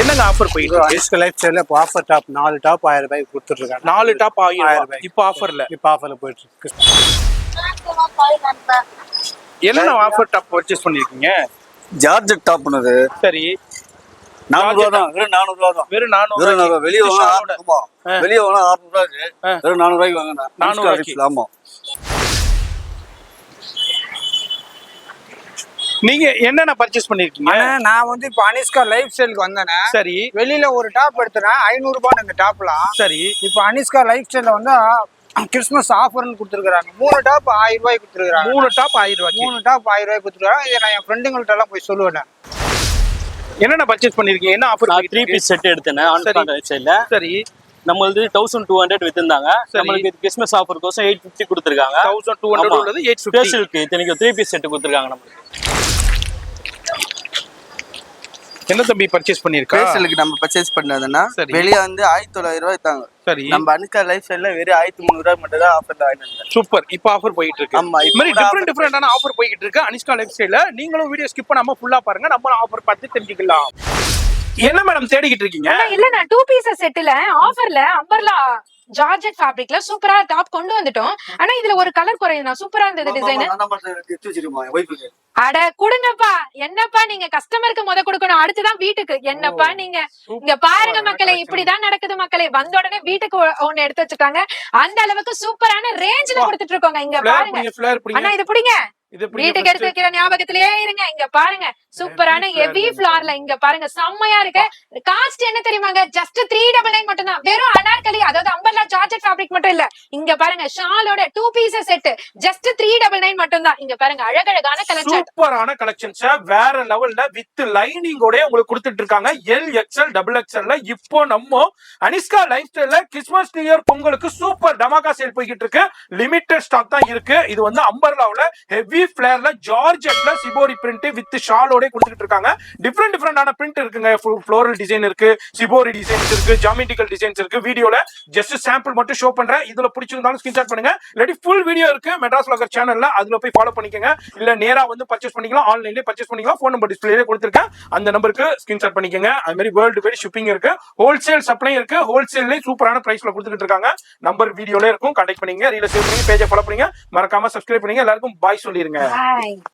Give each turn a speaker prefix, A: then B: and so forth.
A: என்னங்க ஆஃபர் போயிட்டு இருக்கு?
B: லைஃப் ஸ்டைல இப்போ ஆஃபர் டாப் நாலு டாப் ஆயிரம் ரூபாய்க்கு கொடுத்துட்ருக்காங்க.
A: நாலு டாப் ஆயிரம்
B: ஆயிரம்
A: ரூபாய். இப்போ ஆஃபர்ல
B: இப்போ ஆஃபரில் போயிட்டு இருக்கு
A: என்னென்ன ஆஃபர் டாப் பர்ச்சேஸ் பண்ணிருக்கீங்க?
C: ஜார்ஜெட் டாப்னது
A: சரி.
C: நானூறுவா தான். வெறும் நானூறுவா தான்.
A: வெறும் நானூறு
C: வெறும் நானூறு வெளியே வாங்க. ஆமா வெளியே வாங்க ஆறுநூறுவா. வெறும் நானூறுவாய்க்கு வாங்க
A: நானூறு ரூபாய்க்கு. நீங்க என்னென்ன பர்ச்சேஸ் பண்ணிருக்கீங்க?
D: நான் வந்து இப்போ அனிஸ்கா லைஃப் ஸ்டைலுக்கு வந்தேனே
A: சரி.
D: வெளியில ஒரு டாப் எடுத்தேன் ஐநூறு ரூபாய் இந்த டாப்லாம்
A: சரி.
D: இப்போ அனிஸ்கா லைஃப் ஸ்டைல வந்து கிறிஸ்மஸ் ஆஃபர்னு கொடுத்துருக்காங்க மூணு டாப் ஆயிரம் ரூபாய் கொடுத்துருக்காங்க
A: மூணு டாப் ஆயிரம் ரூபாய்க்கு.
D: மூணு டாப் ஆயிரம் ரூபாய் கொடுத்துருக்காங்க இதை நான் என் ஃப்ரெண்டுங்கள்ட்ட எல்லாம் போய் சொல்லுவேன்
A: என்னென்ன பர்ச்சேஸ் பண்ணிருக்கீங்க? என்ன ஆஃபர்
E: நான் த்ரீ பீஸ் செட் எடுத்தேன்
A: சரி.
E: ஆன் வெப்சைட்ல
A: சரி.
E: நம்மளது தௌசண்ட் டூ ஹண்ட்ரட் வித்திருந்தாங்க.
A: சரி.
E: நம்மளுக்கு கிறிஸ்மஸ் ஆஃபர் கோசம் எயிட் ஃபிஃப்டி கொடுத்துருக்காங்க.
A: Thousand two hundred. உள்ளது எயிட் ஃபிஃப்டி
E: ஸ்பெஷலுக்கு இத்தனைக்கு த்ரீ பீஸ் செட் கொடுத்துருக்காங்க நம்மளுக்கு.
A: என்ன தம்பி பர்ச்சேஸ் பண்ணிருக்கா
F: ஃபேஷியலுக்கு நம்ம பர்ச்சேஸ் பண்ணதுன்னா. வெளியே வந்து ஆயிரத்தி தொள்ளாயிரம் ரூபாய் தாங்க
A: சரி.
F: நம்ம அனுக்கா லைஃப் ஸ்டைல்ல வெறும் ஆயிரத்தி முந்நூறு ரூபாய் மட்டும் தான் ஆஃபர் ஆயிட்டு
A: சூப்பர். இப்போ ஆஃபர் போயிட்டு இருக்கு
F: ஆமா,
A: இது மாதிரி டிஃப்ரெண்ட் டிஃப்ரெண்டான ஆஃபர் போயிட்டு இருக்கு அனிஷ்கா லைஃப் ஸ்டைல நீங்களும் வீடியோ ஸ்கிப் பண்ணாம ஃபுல்லா பாருங்க. நம்மளும் ஆஃபர் பார்த்து தெரிஞ்சுக்கலாம். என்ன மேடம் தேடிக்கிட்டு இருக்கீங்க?
G: ஆனா இல்ல நான் டூ பீஸ் செட்ல ஆஃபர்ல அம்பர்லா ஜார்ஜெட் ஃபேப்ரிக்ல சூப்பரா டாப் கொண்டு வந்துட்டோம். ஆனா இதுல ஒரு கலர் குறையுது சூப்பரா இருந்தது டிசைன் அட கொடுங்கப்பா. என்னப்பா நீங்க கஸ்டமருக்கு முத கொடுக்கணும். அடுத்துதான் வீட்டுக்கு. என்னப்பா நீங்க இங்க பாருங்க மக்களே இப்படிதான் நடக்குது மக்களே. வந்த உடனே வீட்டுக்கு ஒ- ஒண்ணு எடுத்து வச்சுட்டாங்க அந்த அளவுக்கு சூப்பரான ரேஞ்ச்ல கொடுத்துட்டு இருக்கோங்க. இங்க பாருங்க.
A: பிடிங்க
G: இது பிடிங்க. வீட்டுக்கு எடுத்து வைக்கிற ஞாபகத்திலேயே இருங்க. இங்க பாருங்க. சூப்பரான ஹெவி ஃபிளார்ல இங்க பாருங்க செம்மையா இருக்கு. காஸ்ட் என்ன தெரியுமாங்க? ஜஸ்ட் த்ரீ டபுள் நைன் மட்டும் தான் வெறும் அனார்கலி அதாவது அம்பர்லா ஜார்ஜெட் ஃபேப்ரிக் மட்டும் இல்ல. இங்க பாருங்க ஷாலோட two pieces set just three double nine மட்டும் தான் இங்க பாருங்க அழகழகான சார்ட்
A: சூப்பரான கலெக்ஷன்ஸ் வேற லெவல்ல வித் லைனிங்கோட உங்களுக்கு கொடுத்துட்டு இருக்காங்க. எல் எக்ஸ்எல் டபுள் எக்ஸ்எல்ல இப்போ நம்ம அனிஸ்கா லைஃப் ஸ்டைல்ல கிறிஸ்மஸ் நியூ இயர் பொங்கலுக்கு சூப்பர் டமாகா சேல் போய்கிட்டு இருக்கு. லிமிடெட் ஸ்டாக் தான் இருக்கு. இது வந்து அம்பர்லாவுல ஹெவி ஃபிளேர்ல ஜார்ஜெட்ல சிபோரி பிரிண்ட் வித் ஷாலோட கொடுத்துட்டு இருக்காங்க. டிஃப்ரெண்ட் டிஃப்ரெண்டான பிரிண்ட் இருக்குங்க. ஃப்ளோரல் டிசைன் இருக்கு சிபோரி டிசைன்ஸ் இருக்கு ஜாமெட்ரிக்கல் டிசைன்ஸ் இருக்கு. வீடியோல ஜஸ்ட் சாம்பிள் மட்டும் ஷோ பண்றேன். இதுல பிடிச்சிருந்தாலும் ஸ்கிரீன்ஷாட் பண்ணுங்க. இல்லாட்டி ஃபுல் வீடியோ இருக்கு. மெட்ராஸ் லாகர் சேனல்ல அதுல போய் ஃபாலோ பண்ணிக்கங்க. இல்ல நேரா வந்து பர்ச்சேஸ் பண்ணிக்கலாம். ஆன்லைன்லயே பர்ச்சேஸ் பண்ணிக்கலாம். ஃபோன் நம்பர் டிஸ்பிளேல கொடுத்துருக்கேன். அந்த நம்பருக்கு ஸ்கிரீன்ஷாட் பண்ணிக்கங்க. அது மாதிரி வேர்ல்டு வைட் ஷிப்பிங் இருக்கு. ஹோல்சேல் சப்ளை இருக்கு ஹோல்சேல்லையும் சூப்பரான பிரைஸ்ல கொடுத்துட்டு இருக்காங்க. நம்பர் வீடியோல இருக்கும். கான்டாக்ட் பண்ணிங்க ரீல சேவ் பண்ணி பேஜை ஃபாலோ பண்ணுங்க மறக்காம சப்ஸ்கிரைப் பண்ணுங்க எல்லாருக்கும் பாய் சொல்லிருங்க.